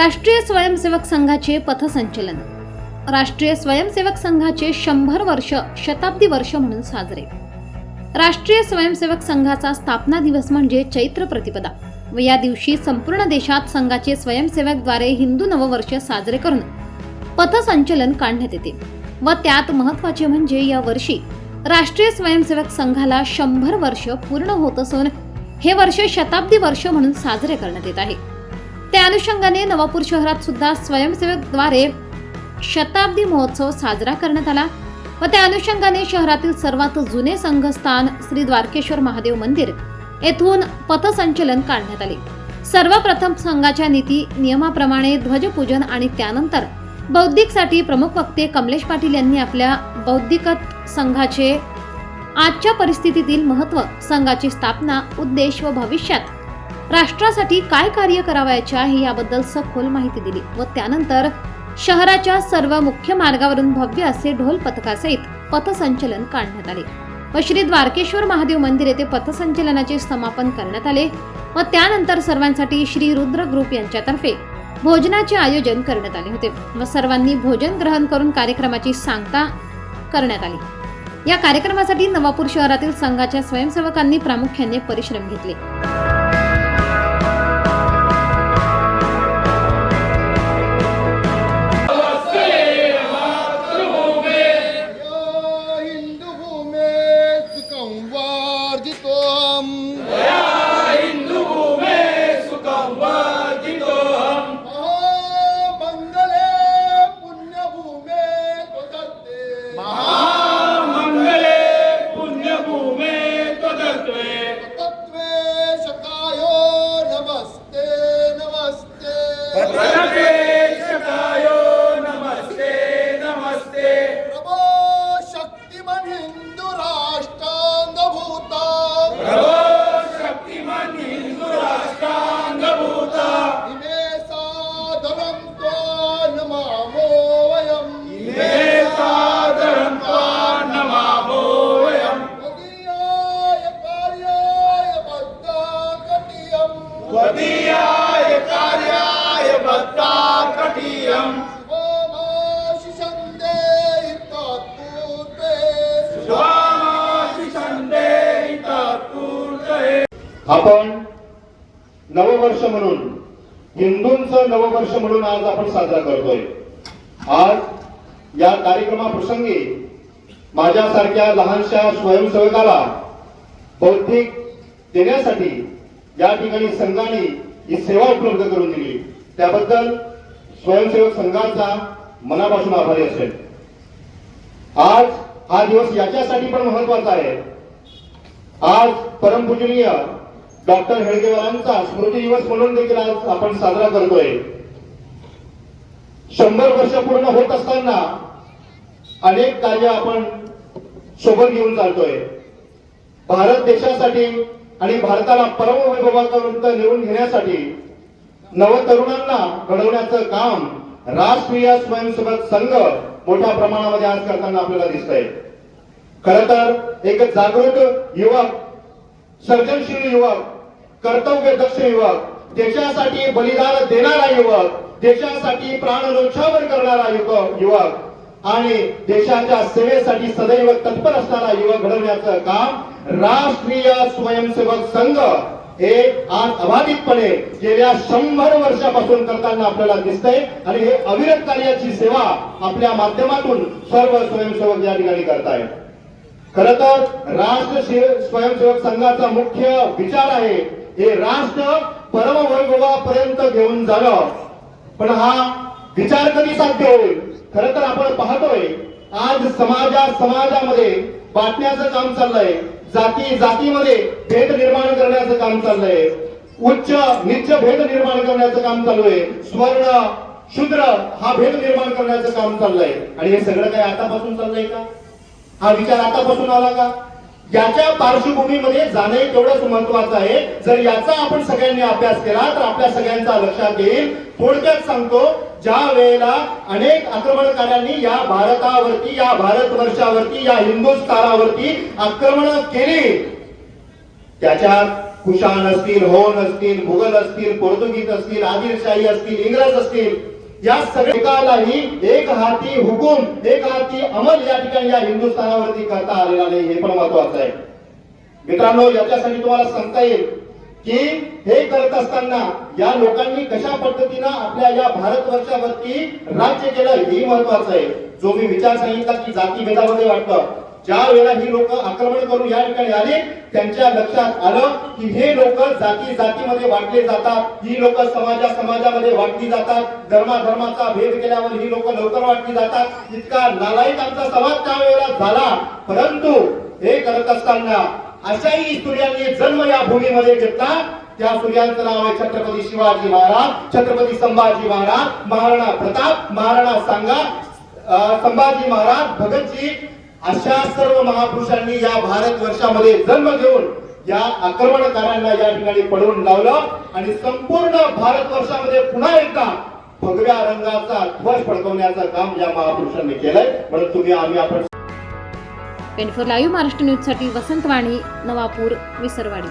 राष्ट्रीय स्वयंसेवक संघाचे पथसंचलन. राष्ट्रीय स्वयंसेवक संघाचे शंभर वर्ष शताब्दी वर्ष म्हणून साजरे. राष्ट्रीय स्वयंसेवक संघाचा स्थापना दिवस म्हणजे चैत्र प्रतिपदा व या दिवशी संपूर्ण देशात संघाचे स्वयंसेवकद्वारे हिंदू नववर्ष साजरे करून पथसंचलन काढण्यात येते व त्यात महत्त्वाचे म्हणजे या वर्षी राष्ट्रीय स्वयंसेवक संघाला शंभर वर्ष पूर्ण होत असून हे वर्ष शताब्दी वर्ष म्हणून साजरे करण्यात येत आहे. त्या अनुषंगाने नवापूर शहरात सुद्धा स्वयंसेवकद्वारे शताब्दी महोत्सव साजरा करण्यात आला व त्या अनुषंगाने शहरातील सर्वात जुने संघस्थान श्री द्वारकेश्वर महादेव मंदिर येथून पथसंचलन काढण्यात आले. सर्वप्रथम संघाच्या नीती नियमाप्रमाणे ध्वजपूजन आणि त्यानंतर बौद्धिकसाठी प्रमुख वक्ते कमलेश पाटील यांनी आपल्या बौद्धिकत संघाचे आजच्या परिस्थितीतील महत्त्व संघाची स्थापना उद्देश व भविष्यात राष्ट्रासाठी काय कार्य करावयाचे आहे याबद्दल सखोल माहिती दिली व त्यानंतर शहराच्या सर्व मुख्य मार्गावरून भव्य असे ढोल पथकासहित पथसंचलन काढण्यात आले व श्री द्वारकेश्वर महादेव मंदिर येथे पथसंचलनाचे समापन करण्यात आले व त्यानंतर सर्वांसाठी श्री रुद्र ग्रुप यांच्यातर्फे भोजनाचे आयोजन करण्यात आले होते व सर्वांनी भोजन ग्रहण करून कार्यक्रमाची सांगता करण्यात आली. या कार्यक्रमासाठी नवापूर शहरातील संघाच्या स्वयंसेवकांनी प्रामुख्याने परिश्रम घेतले. हिंदू राष्ट्रांगभूता आपण नववर्ष म्हणून हिंदूंचं नववर्ष म्हणून आज आपण साजरा करतोय. आज या कार्यक्रमाप्रसंगी माझ्यासारख्या लहानशा स्वयंसेवकाला बौद्धिक देण्यासाठी या ठिकाणी संघाने ही सेवा उपलब्ध करून दिली. त्याबद्दल स्वयंसेवक संघाचा मनापासून आभारी असेल. आज हा दिवस याच्यासाठी पण महत्त्वाचा आहे. आज परमपूजनीय डॉक्टर हेळगेवारांचा स्मृती दिवस म्हणून देखील आज आपण साजरा करतोय. शंभर वर्ष पूर्ण होत असताना अनेक कार्य आपण सोबत घेऊन चालतोय. भारत देशासाठी आणि भारताला परमवैभवापर्यंत निवडून घेण्यासाठी नवतरुणांना घडवण्याचं काम राष्ट्रीय स्वयंसेवक संघ मोठ्या प्रमाणामध्ये आज करताना आपल्याला दिसत आहे खर तर एक जागृत युवक सर्जनशील युवक कर्तव्य दक्ष युवक देशासाठी बलिदान देणारा युवक देशासाठी प्राण न्योछावर करणारा युवक युवक आणि देशाच्या सेवेसाठी सदैव तत्पर असणारा युवक घडवण्याचं काम राष्ट्रीय स्वयंसेवक संघ हे आज अबाधितपणे गेल्या शंभर वर्षापासून करताना आपल्याला दिसतंय आणि हे अविरत कार्याची सेवा आपल्या माध्यमातून सर्व स्वयंसेवक या ठिकाणी करतायत. खर तर राष्ट्र स्वयंसेवक संघाचा मुख्य विचार आहे हे राष्ट्र परमवैभवापर्यंत घेऊन जाणं. पण हा विचार कधी साध्य होईल? खर तर आपण पाहतोय आज समाजा समाजामध्ये वाटण्याचं काम चाललंय जाती जातीमध्ये भेद निर्माण करण्याचं काम चाललंय. उच्च निच्च भेद निर्माण करण्याचं काम चालू आहे. स्वर्ण शूद्र हा भेद निर्माण करण्याचं काम चाललंय. आणि हे सगळं काय आतापासून चाललंय का? हा विचार आतापासून आला का? याच्या पार्श्वभूमीमध्ये जाणे तेवढंच महत्वाचं आहे. जर याचा आपण सगळ्यांनी अभ्यास केला तर आपल्या सगळ्यांचा लक्षात येईल थोडक्यात सांगतो ज्या वेळेला अनेक आक्रमणकारांनी या भारतावरती या भारतवर्षावरती या हिंदुस्थानावरती आक्रमण केली. त्याच्यात कुशाण असतील होन असतील मुघल असतील पोर्तुगीज असतील आदिलशाही असतील इंग्रज असतील या सगळ्यालाही एक हाती हुकूम एक हाती अमल या ठिकाणी या हिंदुस्थानावरती करता आलेला नाही हे पण महत्वाचं आहे. मित्रांनो याच्यासाठी तुम्हाला सांगता येईल की हे करत असताना या लोकांनी कशा पद्धतीनं आपल्या या भारत वर्षावरती राज्य केलं हे महत्वाचं आहे. जो मी विचार सांगितला की जाती भेदामध्ये वाटतं ज्या वेळेला ही लोक आक्रमण करून या ठिकाणी आले त्यांच्या लक्षात आलं की हे लोक जाती जातीमध्ये वाटले जातात. ही लोक समाजा समाजामध्ये वाटली जातात. धर्माधर्माचा भेद केल्यावर ही लोक लवकर वाटली जातात. इतका नालायक आमचा समाज त्यावेळेला झाला. परंतु हे करत असताना अशाही सूर्यांनी जन्म या भूमीमध्ये घेतला. त्या सूर्यांचं नाव आहे छत्रपती शिवाजी महाराज छत्रपती संभाजी महाराज महाराणा प्रताप महाराणा सांगा संभाजी महाराज भगतजी अशा सर्व महापुरुषांनी या भारत वर्षामध्ये जन्म घेऊन या आक्रमणकारांना या ठिकाणी पडवून लावलं आणि संपूर्ण भारत वर्षामध्ये पुन्हा एकदा भगव्या रंगाचा ध्वज फडकवण्याचं काम या महापुरुषांनी केलंय. म्हणून तुम्ही आम्ही आपण ट्वेंटी फोर लाईव्ह महाराष्ट्र न्यूजसाठी वसंत वाणी नवापूर विसरवाडी.